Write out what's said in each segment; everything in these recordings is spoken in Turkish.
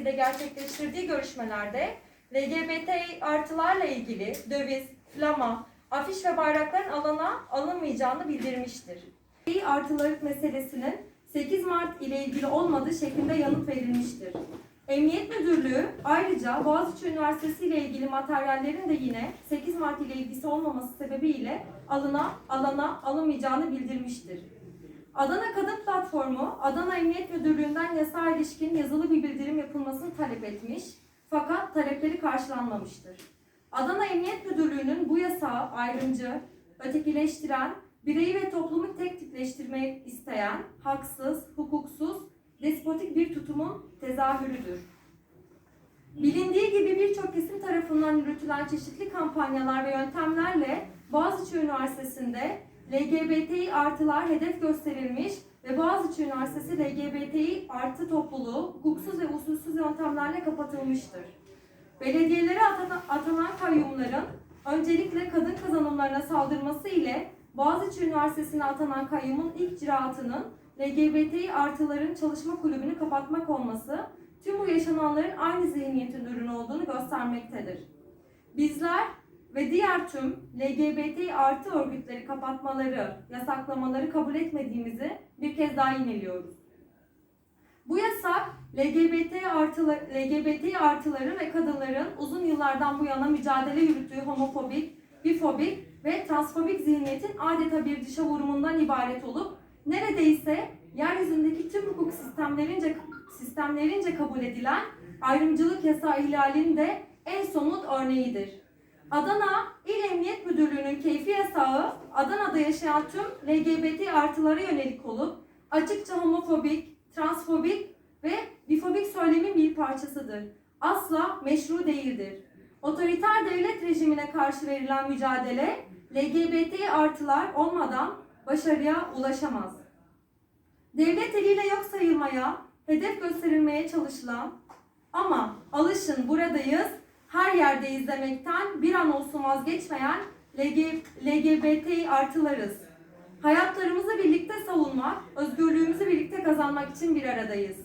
ile gerçekleştirdiği görüşmelerde LGBT artılarla ilgili döviz, flama, afiş ve bayrakların alana alınmayacağını bildirmiştir. LGBT artıları meselesinin 8 Mart ile ilgili olmadığı şeklinde yanıt verilmiştir. Emniyet Müdürlüğü ayrıca Boğaziçi Üniversitesi ile ilgili materyallerin de yine 8 Mart ile ilgisi olmaması sebebiyle alına, alana alınmayacağını bildirmiştir. Adana Kadın Platformu, Adana Emniyet Müdürlüğü'nden yasağa ilişkin yazılı bir bildirim yapılmasını talep etmiş fakat talepleri karşılanmamıştır. Adana Emniyet Müdürlüğü'nün bu yasağı ayrımcı, ötekileştiren, bireyi ve toplumu tek tipleştirmek isteyen, haksız, hukuksuz, despotik bir tutumun tezahürüdür. Bilindiği gibi birçok kesim tarafından yürütülen çeşitli kampanyalar ve yöntemlerle Boğaziçi Üniversitesi'nde LGBTİ artılar hedef gösterilmiş ve Boğaziçi Üniversitesi LGBTİ artı topluluğu hukuksuz ve usulsüz yöntemlerle kapatılmıştır. Belediyelere atana- atanan kayyumların öncelikle kadın kazanımlarına saldırması ile Boğaziçi Üniversitesi'ne atanan kayyumun ilk icraatının LGBTİ artıların çalışma kulübünü kapatmak olması tüm bu yaşananların aynı zihniyetin ürünü olduğunu göstermektedir. Bizler ve diğer tüm LGBT artı örgütleri kapatmaları, yasaklamaları kabul etmediğimizi bir kez daha yineliyoruz. Bu yasak LGBT artıları, LGBT artıları ve kadınların uzun yıllardan bu yana mücadele yürüttüğü homofobik, bifobik ve transfobik zihniyetin adeta bir dışa vurumundan ibaret olup neredeyse yeryüzündeki tüm hukuk sistemlerince sistemlerince kabul edilen ayrımcılık yasağı ihlalinin de en somut örneğidir. Adana İl Emniyet Müdürlüğü'nün keyfi yasağı Adana'da yaşayan tüm LGBT artılara yönelik olup açıkça homofobik, transfobik ve bifobik söylemin bir parçasıdır. Asla meşru değildir. Otoriter devlet rejimine karşı verilen mücadele LGBT artılar olmadan başarıya ulaşamaz. Devlet eliyle yok sayılmaya, hedef gösterilmeye çalışılan ama alışın buradayız, her yerde izlemekten bir an olsun vazgeçmeyen LG, LGBT artılarız. Hayatlarımızı birlikte savunmak, özgürlüğümüzü birlikte kazanmak için bir aradayız.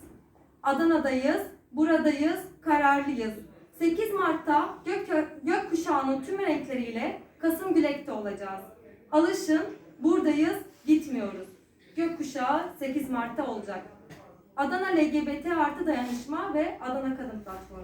Adana'dayız, buradayız, kararlıyız. 8 Mart'ta gök, gökkuşağının tüm renkleriyle Kasım Gülek'te olacağız. Alışın, buradayız, gitmiyoruz. Gökkuşağı 8 Mart'ta olacak. Adana LGBT artı dayanışma ve Adana Kadın Platformu.